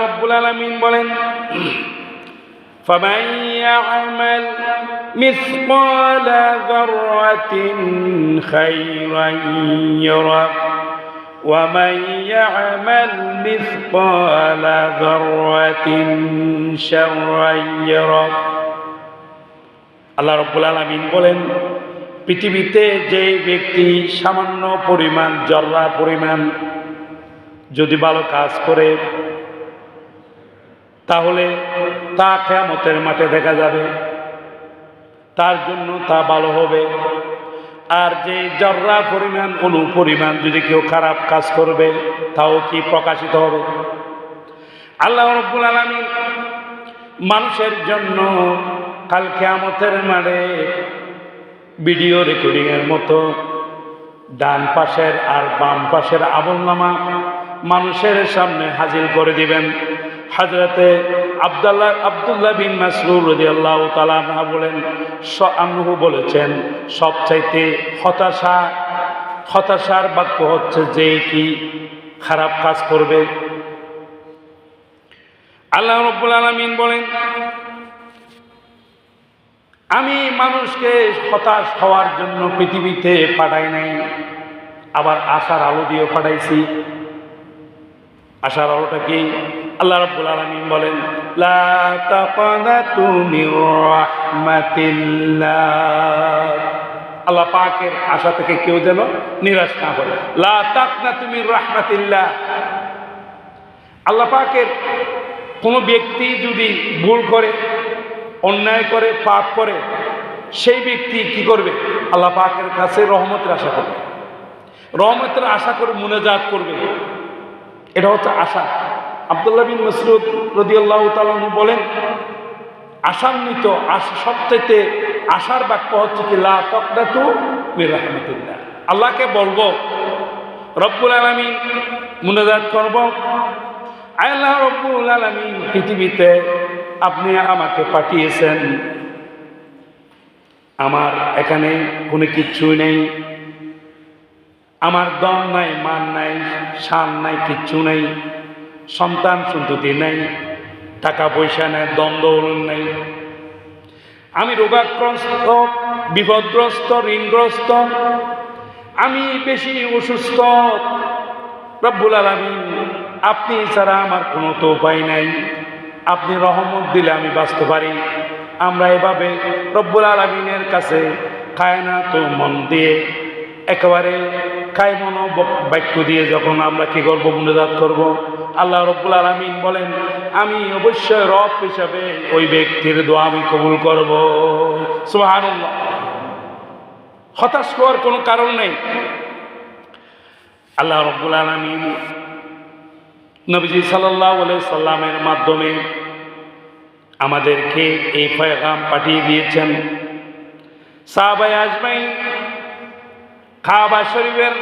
রব্বুল আলামিন বলেন فمن يعمل مثقال ذرة خيرا يره ومن يعمل مثقال ذرة شرا يره আল্লাহ রব্বুল আলমিন বলেন পৃথিবীতে যে ব্যক্তি সামান্য পরিমাণ জর্রা পরিমাণ যদি ভালো কাজ করে তাহলে তা কেয়ামতের মাঠে দেখা যাবে। তার জন্য তা ভালো হবে। আর যে জর্রা পরিমাণ, অনু পরিমাণ যদি কেউ খারাপ কাজ করবে, তাও কি প্রকাশিত হবে? আল্লাহ রব্বুল আলমী মানুষের জন্য কাল কেয়ামতের মাঠে ভিডিও রেকর্ডিংয়ের মতো ডান পাশের আর বাম পাশের আমলনামা মানুষের সামনে হাজির করে দিবেন। হাজরতে আবদুল্লাহ আবদুল্লাহ বিন মাসরুর রদি আল্লাহ তালা বলেন আনহু বলেছেন, সবচাইতে হতাশা, হতাশার বাক্য হচ্ছে যে কি খারাপ কাজ করবে। আল্লাহ রব্বুল আলমিন বলেন, আমি মানুষকে হতাশ হওয়ার জন্য পৃথিবীতে পাঠাই নাই, আবার আশার আলো দিয়েও পাঠাইছি। আশার আলোটা কি? আল্লাহ রব্বুল আলমিন বলেন, লা তাকানাতু মির রাহমাতিল্লাহ। আল্লাহ পাকের আশা থেকে কেউ যেন নিরাশ না হয় লা তাকনা তুমি রাহমাতিল্লাহ। আল্লাহ পাকের কোনো ব্যক্তি যদি ভুল করে, অন্যায় করে, পাপ করে, সেই ব্যক্তি কি করবে? আল্লাহ পাকের কাছে রহমতের আশা করবে। রহমতের আশা করে মুনাজাত করবে। এটা হচ্ছে আশা। আবদুল্লাহ বিন মসরুদ রদিয়াল্লাহ তালু বলেন আশান্বিত আশা সবচেয়ে আশার বাক্য হচ্ছে কি, লা তকদাতু রাহমাতিল্লাহ আল্লাহকে বলব, রব্বুল আলমিন মুনাজাত করব। আল্লাহ রব্বুল আলমিন, পৃথিবীতে আপনি আমাকে পাঠিয়েছেন। আমার এখানে কোনো কিচ্ছুই নেই। আমার দম নাই, মান নাই, শান নাই, কিচ্ছু নেই। সন্তান সন্ততি নেই, টাকা পয়সা নেই দ্বন্দ্ব নেই। আমি রোগাগ্রস্ত বিপদগ্রস্ত, ঋণগ্রস্ত। আমি বেশি অসুস্থ। রব্বুল আলমিন, আপনি ছাড়া আমার কোনো তো উপায় নাই। আপনি রহমত দিলে আমি বাঁচতে পারি। আমরা এভাবে রব্বুল আলমিনের কাছে খায় না তো মন দিয়ে একেবারে খাই মনো বাক্য দিয়ে যখন আমরা কি করব, মুনাজাত করব? আল্লাহ রব্বুল আলমিন বলেন, আমি অবশ্যই রব হিসাবে ওই ব্যক্তির দোয়া আমি কবুল করব। সুবহানাল্লাহ। হতাশ হওয়ার কোনো কারণ নেই। আল্লাহ রব্বুল আলমিন নবীজি সাল্লাহ সাল্লামের মাধ্যমে আমাদেরকে এই পয়গাম পাঠিয়ে দিয়েছেন। সাহাবাই আজমাই খাবা শরীফের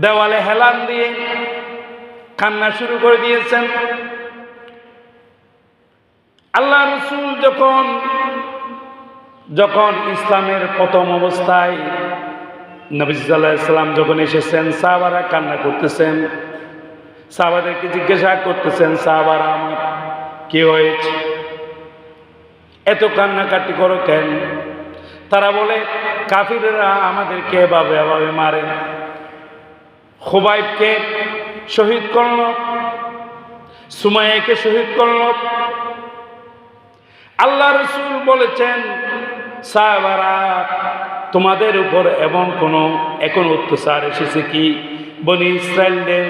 দেওয়ালে হেলান দিয়ে কান্না শুরু করে দিয়েছেন। আল্লাহ রসুল যখন যখন ইসলামের প্রথম অবস্থায় নবিসাল্লাম যখন এসেছেন, সাহাবারা কান্না করতেছেন। সাহাবাদেরকে জিজ্ঞাসা করতেছেন, সাহাবারা, আমার কি হয়েছে? এত কান্নাকাটি করো কেন? তারা বলে কাফিরেরা আমাদেরকে এভাবে এভাবে মারে। খুবাইবকে শহীদ করল সুমাইকে শহীদ করল। আল্লাহ রসুল বলেছেন, সাহাবারা, তোমাদের উপর এমন কোনো, এখন অত্যাচার এসেছে কি? বনি ইসরায়েলদের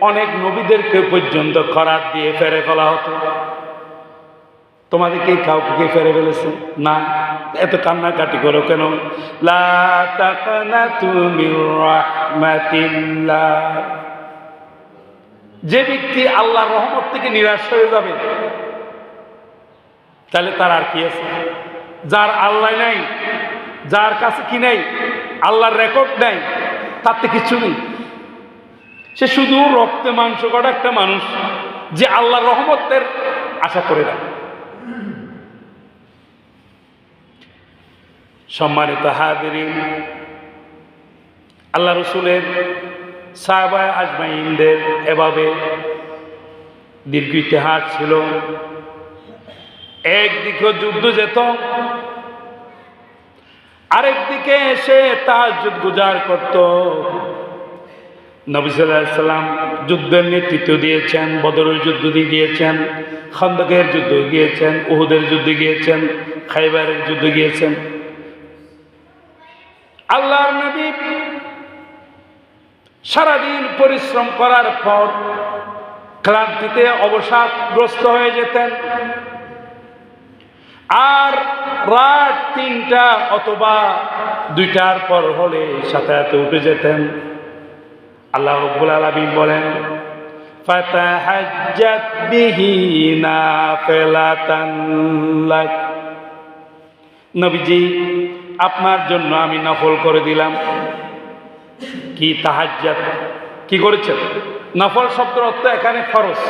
অনেক নবীদেরকে পর্যন্ত খরাত দিয়ে ফেরে ফেলা হতো। তোমাদেরকে কাউকে কে ফেরে ফেলেছে? না। এত কান্নাকাটি করো কেন? যে ব্যক্তি আল্লাহর রহমত থেকে নিরাশ হয়ে যাবে, তাহলে তার আর কি আছে? যার আল্লাহ নাই, যার কাছে কি নেই, আল্লাহর রেকর্ড নাই তাতে কিছু নেই। সে শুধু রক্তে মাংস করা একটা মানুষ, যে আল্লাহর রহমতের আশা করে না সম্মানিত হাদিরিন আল্লাহ রসুলের সাহবায় আজমাইনদের এভাবে দীর্ঘ ইতিহাস ছিল। একদিকে যুদ্ধ যেত আরেকদিকে এসে তার যুদ্ধ গুজার করত। নবী সাল্লাল্লাহু সাল্লাম যুদ্ধের নেতৃত্ব দিয়েছেন, বদরের যুদ্ধ দিয়ে গিয়েছেন, খন্দকের যুদ্ধ গিয়েছেন, উহুদের যুদ্ধে গিয়েছেন, খাইবারের যুদ্ধে গিয়েছেন। আল্লাহর নবী সারাদিন পরিশ্রম করার পর ক্লান্তিতে অবসাদগ্রস্ত হয়ে যেতেন। আর রাত তিনটা অথবা দুইটার পর হলে সাথে সাথে উঠে যেতেন। আল্লাহ রব্বুল আলমী বলেন নবীজি আপনার জন্য আমি নফল করে দিলাম কি তাহাজ্জাত কি করেছেন নফল শব্দের অর্থ এখানে ফরজ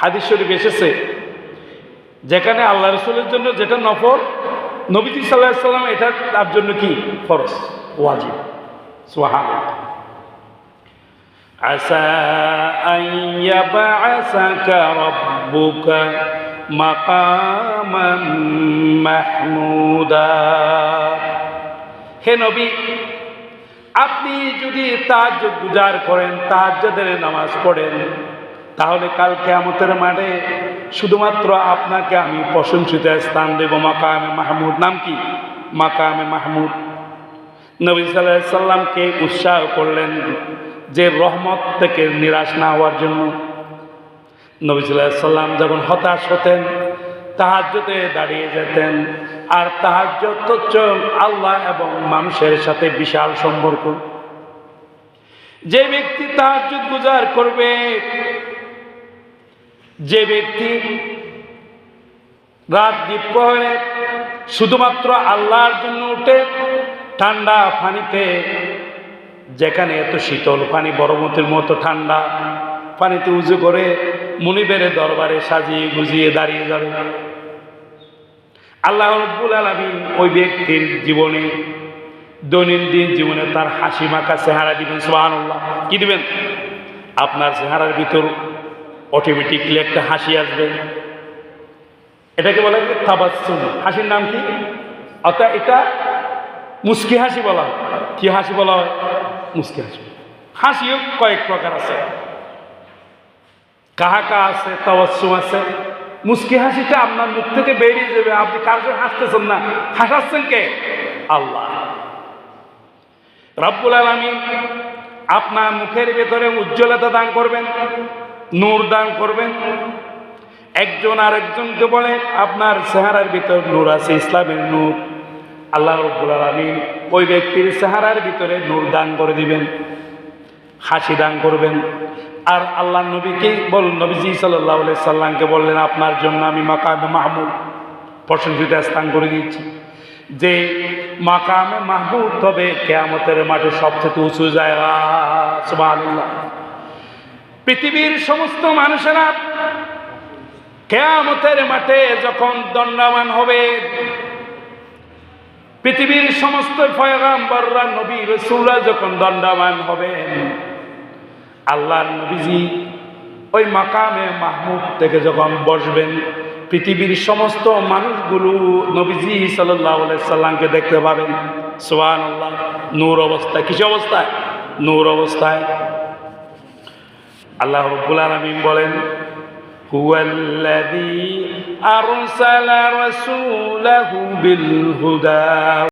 হাদিস শরীফ এসেছে যেখানে আল্লাহ রসুলের জন্য যেটা নফল নবীজি সাল্লাহ সাল্লাম এটা তার জন্য কি ফরজ ওয়াজিব সোহান عسى أن يبعثك ربك মাহমুদা। হে নবী, আপনি যদি তাজ গুজার করেন তাহাজ্যদের নামাজ পড়েন, তাহলে কাল কেয়ামতের মাঠে শুধুমাত্র আপনাকে আমি প্রশংসিত স্থান দেব। মাকামে মাহমুদ নাম কি? মাকামে মাহমুদ। নবী সাল্লাহ সাল্লামকে উৎসাহ করলেন যে রহমত থেকে নিরাশ না হওয়ার জন্য। নবী সাল্লাহ সাল্লাম যখন হতাশ হতেন তাহাজ্যতে দাঁড়িয়ে যেতেন। আর তাহাজ্যত হচ্ছে আল্লাহ এবং মানুষের সাথে বিশাল সম্পর্ক। যে ব্যক্তি তাহাজ্জুদ গুজার করবে, যে ব্যক্তি রাত দ্বীপ্রহরে শুধুমাত্র আল্লাহর জন্য উঠে ঠান্ডা পানিতে, যেখানে এত শীতল পানি, বরমতির মতো ঠান্ডা পানিতে উজু করে মুনিবের দরবারে সাজিয়ে গুজিয়ে দাঁড়িয়ে যাবে। আল্লাহ রব্বুল আলমিন ওই ব্যক্তির জীবনে, দৈনন্দিন জীবনে তার হাসি মাখা চেহারা দিবেন সোহানুল্লাহ কি দিবেন? আপনার চেহারার ভিতর অটোমেটিকলি একটা হাসি আসবে। এটাকে বলা হয় তাবাসুম হাসির নাম কি? অর্থাৎ এটা মুস্কি হাসি বলা কি হাসি বলা হয়? মুস্কি হাসি। হাসিও কয়েক প্রকার আছে। কাহাকা আছে তাবাসুম আছে। মুস্কি হাসিটা আপনার মুখ থেকে বেরিয়ে যাবে, আপনি কার সঙ্গে হাসতেছেন না? হাসাচ্ছেন কে? আল্লাহ। রব্বুল আলমিন আপনার মুখের ভেতরে উজ্জ্বলতা দান করবেন, নূর দান করবেন। একজন আরেকজনকে বলে, আপনার চেহারার ভিতর নূর আছে, ইসলামের নূর। আল্লাহ রব্বুল আলমিন ওই ব্যক্তির চেহারার ভিতরে নূর দান করে দিবেন, হাসি দান করবেন। আর আল্লাহ নবীকে বল, নবীজি সাল্লাহ সাল্লামকে বললেন, আপনার জন্য আমি মাকামে মাহমুদ, প্রশংসিত স্থান করে দিয়েছি। যে মাকামে মাহমুদ তবে কেয়ামতের মাঠে সবচেয়ে উঁচু জায়গা। পৃথিবীর সমস্ত মানুষেরা কেয়ামতের মাঠে যখন দণ্ডামান হবে, পৃথিবীর সমস্ত ফয়গাম্বররা নবী রসুলরা যখন দণ্ডামান হবেন আল্লাহর নবীজি ওই মাকামে মাহমুদ থেকে যখন বসবেন পৃথিবীর সমস্ত মানুষগুলো নবীজি সাল্লাহ সাল্লামকে দেখতে পাবেন সোহান আল্লাহ নূর অবস্থায় কিছু অবস্থায় নূর অবস্থায় আল্লাহ রব্বুল আলমিন বলেন هو الذي أرسل رسوله بالهدى